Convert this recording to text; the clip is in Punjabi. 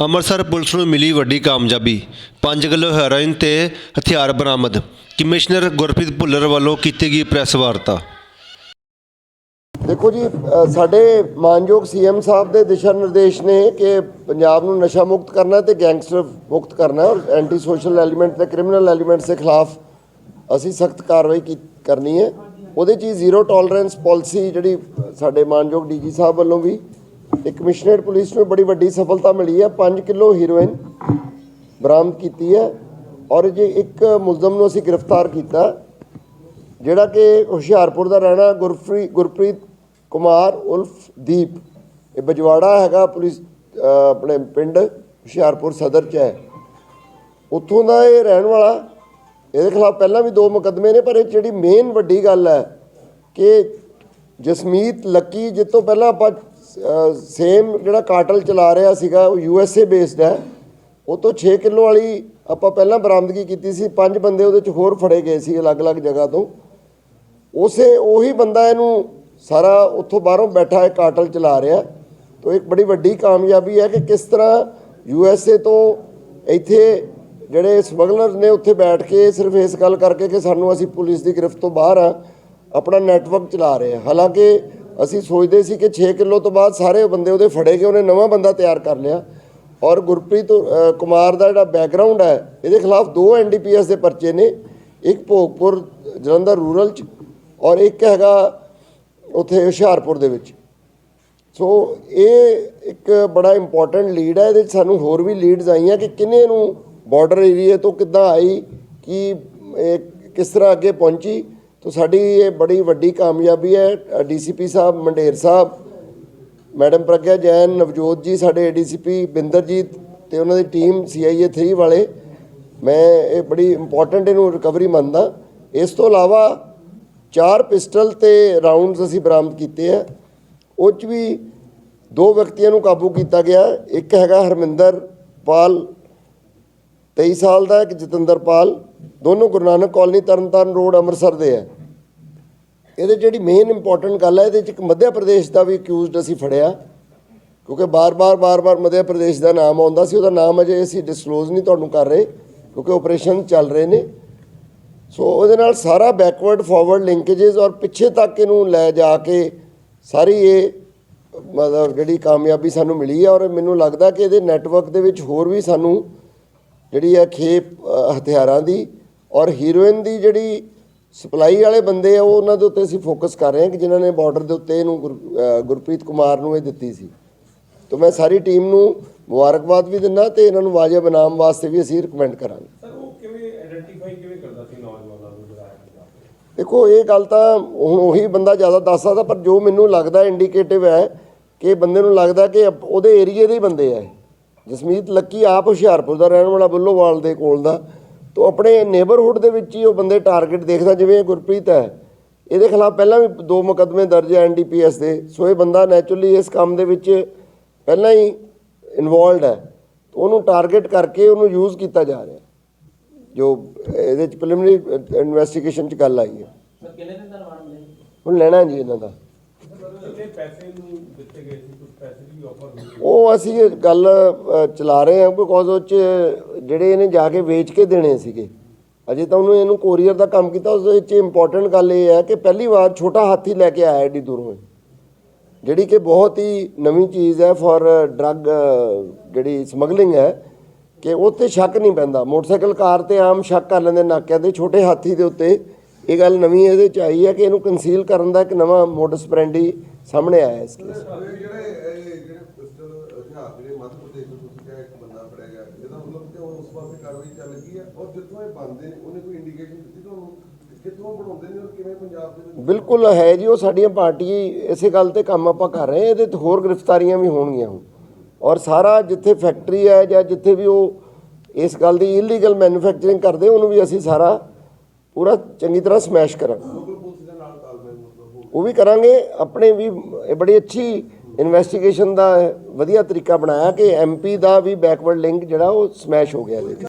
ਅੰਮ੍ਰਿਤਸਰ ਪੁਲਿਸ ਨੂੰ ਮਿਲੀ ਵੱਡੀ ਕਾਮਯਾਬੀ। 5 ਕਿਲੋ ਹੈਰੋਇਨ ਤੇ ਹਥਿਆਰ ਬਰਾਮਦ। ਕਮਿਸ਼ਨਰ ਗੁਰਪ੍ਰੀਤ ਭੁੱਲਰ ਵੱਲੋਂ ਕੀਤੀ ਗਈ ਪ੍ਰੈਸ ਵਾਰਤਾ। ਦੇਖੋ ਜੀ ਅ, ਸਾਡੇ ਮਾਨਯੋਗ ਸੀਐਮ ਸਾਹਿਬ ਦੇ ਦਿਸ਼ਾ ਨਿਰਦੇਸ਼ ਨੇ ਕਿ ਪੰਜਾਬ ਨੂੰ ਨਸ਼ਾ ਮੁਕਤ ਕਰਨਾ ਤੇ ਗੈਂਗਸਟਰ ਮੁਕਤ ਕਰਨਾ ਔਰ ਐਂਟੀ ਸੋਸ਼ਲ ਐਲੀਮੈਂਟ ਤੇ ਕ੍ਰਿਮੀਨਲ ਐਲੀਮੈਂਟਸ ਦੇ ਖਿਲਾਫ ਅਸੀਂ ਸਖਤ ਕਾਰਵਾਈ ਕੀ- ਕਰਨੀ ਹੈ। ਉਹਦੇ 'ਚ ਹੀ ਜ਼ੀਰੋ ਟੋਲਰੈਂਸ ਪਾਲਿਸੀ ਜਿਹੜੀ ਸਾਡੇ ਮਾਨਯੋਗ ਡੀਜੀ ਸਾਹਿਬ ਵੱਲੋਂ ਵੀ ਤੇ ਕਮਿਸ਼ਨਰੇਟ ਪੁਲਿਸ ਨੂੰ ਬੜੀ ਵੱਡੀ ਸਫਲਤਾ ਮਿਲੀ ਹੈ। 5 ਕਿਲੋ ਹੀਰੋਇਨ ਬਰਾਮਦ ਕੀਤੀ ਹੈ ਔਰ ਜੇ ਇੱਕ ਮੁਲਜ਼ਮ ਨੂੰ ਅਸੀਂ ਗ੍ਰਿਫਤਾਰ ਕੀਤਾ, ਜਿਹੜਾ ਕਿ ਹੁਸ਼ਿਆਰਪੁਰ ਦਾ ਰਹਿਣਾ ਗੁਰਪ੍ਰੀਤ ਗੁਰਪ੍ਰੀਤ ਕੁਮਾਰ ਉਲਫ ਦੀਪ, ਇਹ ਬਜਵਾੜਾ ਹੈਗਾ ਪੁਲਿਸ ਆਪਣੇ ਪਿੰਡ ਹੁਸ਼ਿਆਰਪੁਰ ਸਦਰ ਚ ਹੈ। ਉੱਥੋਂ ਦਾ ਇਹ ਰਹਿਣ ਵਾਲਾ, ਇਹਦੇ ਖਿਲਾਫ ਪਹਿਲਾਂ ਵੀ ਦੋ ਮੁਕੱਦਮੇ ਨੇ, ਪਰ ਇਹ ਜਿਹੜੀ ਮੇਨ ਵੱਡੀ ਗੱਲ ਹੈ ਕਿ ਜਸਮੀਤ ਲੱਕੀ ਜਿਸ ਤੋਂ ਪਹਿਲਾਂ ਆਪਾਂ ਸੇਮ ਜਿਹੜਾ ਕਾਟਲ ਚਲਾ ਰਿਹਾ ਸੀਗਾ, ਉਹ ਯੂ ਐਸ ਏ ਬੇਸਡ ਹੈ। ਉਹ ਤੋਂ 6 ਕਿਲੋ ਵਾਲੀ ਆਪਾਂ ਪਹਿਲਾਂ ਬਰਾਮਦਗੀ ਕੀਤੀ ਸੀ। ਪੰਜ ਬੰਦੇ ਉਹਦੇ ਚ ਹੋਰ ਫੜੇ ਗਏ ਸੀ ਅਲੱਗ-ਅਲੱਗ ਜਗ੍ਹਾ ਤੋਂ। ਉਸੇ ਉਹੀ ਬੰਦਾ ਇਹਨੂੰ ਸਾਰਾ ਉੱਥੋਂ ਬਾਹਰੋਂ ਬੈਠਾ ਇਹ ਕਾਟਲ ਚਲਾ ਰਿਹਾ। ਤੋ ਇੱਕ ਬੜੀ ਵੱਡੀ ਕਾਮਯਾਬੀ ਹੈ ਕਿ ਕਿਸ ਤਰ੍ਹਾਂ ਯੂ ਐਸ ਏ ਤੋਂ ਇੱਥੇ ਜਿਹੜੇ ਸਮਗਲਰ ਨੇ ਉੱਥੇ ਬੈਠ ਕੇ ਸਿਰਫ ਇਸ ਗੱਲ ਕਰਕੇ ਕਿ ਸਾਨੂੰ ਅਸੀਂ ਪੁਲਿਸ ਦੀ ਗ੍ਰਿਫਤ ਤੋਂ ਬਾਹਰ ਆ, ਆਪਣਾ ਨੈਟਵਰਕ ਚਲਾ ਰਹੇ ਹਾਂ ਹਾਲਾਂਕਿ ਅਸੀਂ ਸੋਚਦੇ ਸੀ ਕਿ 6 ਕਿਲੋ ਤੋਂ ਬਾਅਦ ਸਾਰੇ ਬੰਦੇ ਉਹਦੇ ਫੜੇ ਗਏ, ਉਹਨੇ ਨਵਾਂ ਬੰਦਾ ਤਿਆਰ ਕਰ ਲਿਆ। ਔਰ ਗੁਰਪ੍ਰੀਤ ਕੁਮਾਰ ਦਾ ਜਿਹੜਾ ਬੈਕਗ੍ਰਾਉਂਡ ਹੈ, ਇਹਦੇ ਖਿਲਾਫ ਦੋ ਐਨਡੀਪੀਐਸ ਦੇ ਪਰਚੇ ਨੇ, ਇੱਕ ਭੋਗਪੁਰ ਜਲੰਧਰ ਰੂਰਲ ਚ ਔਰ ਇੱਕ ਹੈਗਾ ਉੱਥੇ ਹੁਸ਼ਿਆਰਪੁਰ ਦੇ ਵਿੱਚ। ਸੋ ਇਹ ਇੱਕ ਬੜਾ ਇੰਪੋਰਟੈਂਟ ਲੀਡ ਹੈ, ਇਹਦੇ 'ਚ ਸਾਨੂੰ ਹੋਰ ਵੀ ਲੀਡਸ ਆਈਆਂ ਕਿ ਕਿੰਨੇ ਨੂੰ ਬਾਰਡਰ ਏਰੀਆ ਤੋਂ ਕਿੱਦਾਂ ਆਈ, ਕਿ ਕਿਸ ਤਰ੍ਹਾਂ ਅੱਗੇ ਪਹੁੰਚੀ ਤਾਂ ਸਾਡੀ ਇਹ ਬੜੀ ਵੱਡੀ ਕਾਮਯਾਬੀ ਹੈ ਡੀਸੀਪੀ ਸਾਹਿਬ, ਮੰਡੇਰ ਸਾਹਿਬ, ਮੈਡਮ ਪ੍ਰਗਿਆ ਜੈਨ, ਨਵਜੋਤ ਜੀ, ਸਾਡੇ ਏਡੀਸੀਪੀ ਬਿੰਦਰਜੀਤ ਤੇ ਉਹਨਾਂ ਦੀ ਟੀਮ ਸੀਆਈਏ 3 ਵਾਲੇ। ਮੈਂ ਇਹ ਬੜੀ ਇੰਪੋਰਟੈਂਟ ਇਹਨੂੰ ਰਿਕਵਰੀ ਮੰਨਦਾ। ਇਸ ਤੋਂ ਇਲਾਵਾ ਚਾਰ ਪਿਸਟਲ ਤੇ ਰਾਉਂਡਸ ਅਸੀਂ ਬਰਾਮਦ ਕੀਤੇ ਆ। ਉਹ 'ਚ ਵੀ ਦੋ ਵਿਅਕਤੀਆਂ ਨੂੰ ਕਾਬੂ ਕੀਤਾ ਗਿਆ। ਇੱਕ ਹੈਗਾ ਹਰਮਿੰਦਰ ਪਾਲ 23 ਸਾਲ ਦਾ ਇੱਕ ਜਤਿੰਦਰਪਾਲ ਦੋਨੋਂ ਗੁਰੂ ਨਾਨਕ ਕਾਲਨੀ ਤਰਨਤਾਰਨ ਰੋਡ ਅੰਮ੍ਰਿਤਸਰ ਦੇ ਹੈ। ਇਹਦੇ ਜਿਹੜੀ ਮੇਨ ਇੰਪੋਰਟੈਂਟ ਗੱਲ ਹੈ, ਇਹਦੇ ਚ ਇੱਕ ਮੱਧ ਪ੍ਰਦੇਸ਼ ਦਾ ਵੀ ਅਕਿਊਜ਼ਡ ਅਸੀਂ ਫੜਿਆ, ਕਿਉਂਕਿ ਬਾਰ-ਬਾਰ ਬਾਰ-ਬਾਰ ਮੱਧ ਪ੍ਰਦੇਸ਼ ਦਾ ਨਾਮ ਆਉਂਦਾ ਸੀ, ਉਹਦਾ ਨਾਮ ਅਜੇ ਅਸੀਂ ਡਿਸਕਲੋਜ਼ ਨਹੀਂ ਤੁਹਾਨੂੰ ਕਰ ਰਹੇ, ਕਿਉਂਕਿ ਆਪਰੇਸ਼ਨ ਚੱਲ ਰਹੇ ਨੇ। ਸੋ ਉਹਦੇ ਨਾਲ ਸਾਰਾ ਬੈਕਵਰਡ ਫਾਰਵਰਡ ਲਿੰਕੇजेस ਔਰ ਪਿੱਛੇ ਤੱਕ ਇਹਨੂੰ ਲੈ ਜਾ ਕੇ ਸਾਰੀ ਇਹ, ਮਤਲਬ ਜਿਹੜੀ ਕਾਮਯਾਬੀ ਸਾਨੂੰ ਮਿਲੀ ਹੈ ਔਰ ਮੈਨੂੰ ਲੱਗਦਾ ਕਿ ਇਹਦੇ ਨੈਟਵਰਕ ਦੇ ਵਿੱਚ ਹੋਰ ਵੀ ਸਾਨੂੰ ਜਿਹੜੀ ਹੈ ਖੇਪ ਹਥਿਆਰਾਂ ਦੀ ਔਰ ਹੀਰੋਇਨ ਦੀ ਜਿਹੜੀ ਸਪਲਾਈ ਵਾਲੇ ਬੰਦੇ ਆ ਉਹ ਉਹਨਾਂ ਦੇ ਉੱਤੇ ਅਸੀਂ ਫੋਕਸ ਕਰ ਰਹੇ ਹਾਂ ਕਿ ਜਿਨ੍ਹਾਂ ਨੇ ਬਾਰਡਰ ਦੇ ਉੱਤੇ ਇਹਨੂੰ ਗੁਰਪ੍ਰੀਤ ਕੁਮਾਰ ਨੂੰ ਇਹ ਦਿੱਤੀ ਸੀ। ਤਾਂ ਮੈਂ ਸਾਰੀ ਟੀਮ ਨੂੰ ਮੁਬਾਰਕਬਾਦ ਵੀ ਦਿੰਦਾ ਤੇ ਇਹਨਾਂ ਨੂੰ ਵਾਜਬ ਇਨਾਮ ਵਾਸਤੇ ਵੀ ਅਸੀਂ ਰਿਕਮੈਂਡ ਕਰਾਂਗੇ। ਸਰ ਉਹ ਕਿਵੇਂ ਆਇਡੈਂਟੀਫਾਈ ਕਿਵੇਂ ਕਰਦਾ ਸੀ ਨੌਜਵਾਨਾਂ ਨੂੰ ਦੇਖੋ ਇਹ ਗੱਲ ਤਾਂ ਹੁਣ ਉਹੀ ਬੰਦਾ ਜ਼ਿਆਦਾ ਦੱਸ ਸਕਦਾ ਪਰ ਜੋ ਮੈਨੂੰ ਲੱਗਦਾ ਇੰਡੀਕੇਟਿਵ ਹੈ ਕਿ ਬੰਦੇ ਨੂੰ ਲੱਗਦਾ ਕਿ ਉਹਦੇ ਏਰੀਏ ਦੇ ਹੀ ਬੰਦੇ ਆ। ਜਸਮੀਤ ਲੱਕੀ ਆਪ ਹੁਸ਼ਿਆਰਪੁਰ ਦਾ ਰਹਿਣ ਵਾਲਾ ਬੁੱਲੋਵਾਲ ਦੇ ਕੋਲ ਦਾ। ਤੋਂ ਆਪਣੇ ਨੇਬਰਹੁੱਡ ਦੇ ਵਿੱਚ ਹੀ ਉਹ ਬੰਦੇ ਟਾਰਗੇਟ ਦੇਖਦਾ ਜਿਵੇਂ ਗੁਰਪ੍ਰੀਤ ਹੈ। ਇਹਦੇ ਖਿਲਾਫ ਪਹਿਲਾਂ ਵੀ ਦੋ ਮੁਕੱਦਮੇ ਦਰਜ ਹੈ ਐਨਡੀਪੀਐਸ ਦੇ। ਸੋ ਇਹ ਬੰਦਾ ਨੈਚੁਰਲੀ ਇਸ ਕੰਮ ਦੇ ਵਿੱਚ ਪਹਿਲਾਂ ਹੀ ਇਨਵੋਲਡ ਹੈ। ਉਹਨੂੰ ਟਾਰਗੇਟ ਕਰਕੇ ਉਹਨੂੰ ਯੂਜ਼ ਕੀਤਾ ਜਾ ਰਿਹਾ। ਜੋ ਇਹਦੇ ਚ ਪ੍ਰੀਲਿਮਿਨਰੀ ਇਨਵੈਸਟੀਗੇਸ਼ਨ ਚ ਗੱਲ ਆਈ ਹੈ। ਸਰ ਕਿੰਨੇ ਦਿਨ ਦਾ ਰਿਮਾਂਡ ਮਿਲੇ ਹੁਣ ਲੈਣਾ ਜੀ ਇਹਨਾਂ ਦਾ। ਕਿੰਨੇ ਪੈਸੇ ਨੂੰ ਦਿੱਤੇ ਗਏ ਸੀ? ਉਹ ਅਸੀਂ ਇਹ ਗੱਲ ਅ, ਚਲਾ ਰਹੇ ਹਾਂ ਬਿਕੋਜ਼ ਉਹ ਚ ਜਿਹੜੇ ਇਹਨੇ ਜਾ ਕੇ ਵੇਚ ਕੇ ਦੇਣੇ ਸੀਗੇ। ਅਜੇ ਤਾਂ ਉਹਨੂੰ ਇਹਨੂੰ ਕੋਰੀਅਰ ਦਾ ਕੰਮ ਕੀਤਾ ਉਸ ਵਿੱਚ ਇੰਪੋਰਟੈਂਟ ਗੱਲ ਇਹ ਹੈ ਕਿ ਪਹਿਲੀ ਵਾਰ ਛੋਟਾ ਹਾਥੀ ਲੈ ਕੇ ਆਇਆ ਐਡੀ ਦੂਰੋਂ ਇਹ। ਜਿਹੜੀ ਕਿ ਬਹੁਤ ਹੀ ਨਵੀਂ ਚੀਜ਼ ਹੈ ਫॉर ਡਰੱਗ ਜਿਹੜੀ ਸਮਗਲਿੰਗ ਹੈ ਕਿ ਉਹ 'ਤੇ ਸ਼ੱਕ ਨਹੀਂ ਪੈਂਦਾ। ਮੋਟਰਸਾਈਕਲ ਕਾਰ ਤੇ ਆਮ ਸ਼ੱਕ ਕਰ ਲੈਂਦੇ ਨਾਕਿਆਂ ਦੇ ਛੋਟੇ ਹਾਥੀ ਦੇ ਉੱਤੇ। ਇਹ ਗੱਲ ਨਵੀਂ ਇਹਦੇ ਚ ਆਈ ਹੈ ਕਿ ਇਹਨੂੰ ਕੰਸੀਲ ਕਰਨ ਦਾ ਇੱਕ ਨਵਾਂ ਮੋਡਸ ਪ੍ਰੈਂਡੀ ਸਾਹਮਣੇ ਆਇਆ ਇਸ ਕੇਸ ਬਿਲਕੁਲ ਹੈ ਜੀ ਉਹ ਸਾਡੀਆਂ ਪਾਰਟੀ ਇਸੇ ਗੱਲ ਤੇ ਕੰਮ ਆਪਾਂ ਕਰ ਰਹੇ ਇਹਦੇ ਤੇ ਹੋਰ ਗ੍ਰਿਫਤਾਰੀਆਂ ਵੀ ਹੋਣਗੀਆਂ ਹੁਣ। ਔਰ ਸਾਰਾ ਜਿੱਥੇ ਫੈਕਟਰੀ ਹੈ ਜਾਂ ਜਿੱਥੇ ਵੀ ਉਹ ਇਸ ਗੱਲ ਦੀ ਇਲੀਗਲ ਮੈਨੂਫੈਕਚਰਿੰਗ ਕਰਦੇ ਉਹਨੂੰ ਵੀ ਅਸੀਂ ਸਾਰਾ ਪੂਰਾ ਚੰਗੀ ਤਰ੍ਹਾਂ ਸਮੈਸ਼ ਕਰਾਂਗੇ ਲੋਕਲ ਪੁਲਿਸ ਦੇ ਨਾਲ ਤਾਲਮੇਲ ਮਤਲਬ ਹੋ ਉਹ ਵੀ ਕਰਾਂਗੇ। ਆਪਣੇ ਵੀ ਇਹ ਬੜੀ ਅੱਛੀ ਇਨਵੈਸਟੀਗੇਸ਼ਨ ਦਾ ਵਧੀਆ ਤਰੀਕਾ ਬਣਾਇਆ ਕਿ ਐਮਪੀ ਦਾ ਵੀ ਬੈਕਵਰਡ ਲਿੰਕ ਜਿਹੜਾ ਉਹ ਸਮੈਸ਼ ਹੋ ਗਿਆ ਇਹਦੇ 'ਚ